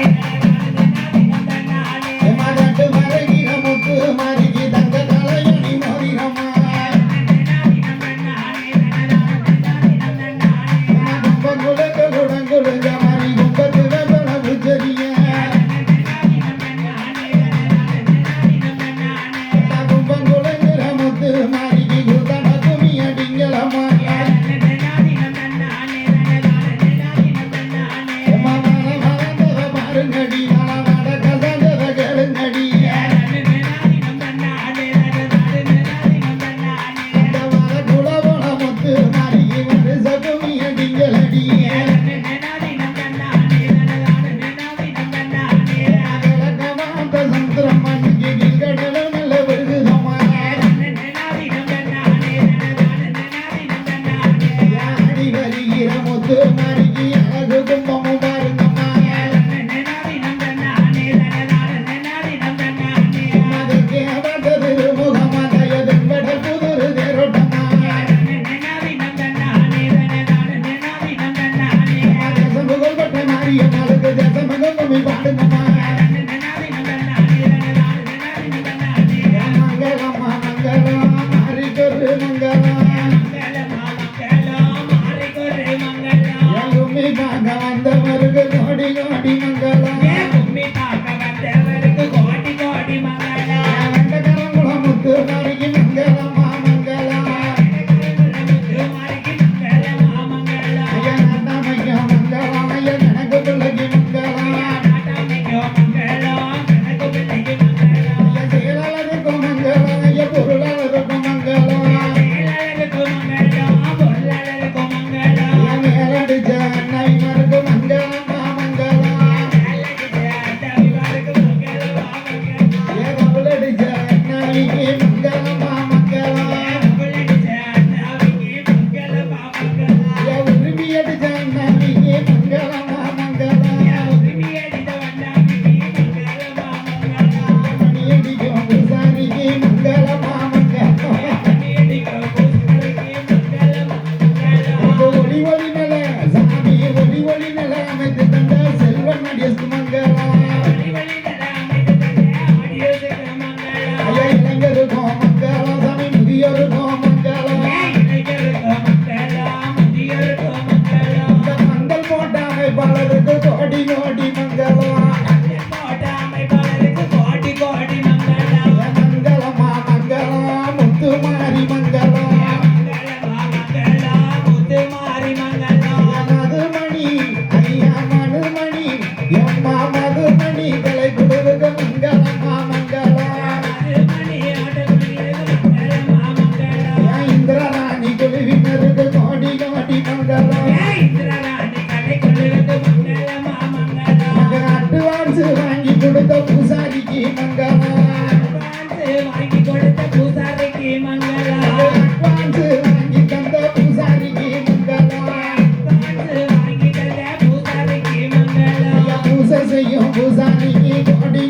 Thank you. Bolivia advance வாங்கி கொடுத்த பூசாரிக்கு மங்களா வாங்கி கொடுத்த பூசாரிக்கு மங்களா பூசாரிக்கு மங்களா பூசாரிக்கு மங்களா பூசாரிக்கு கொடி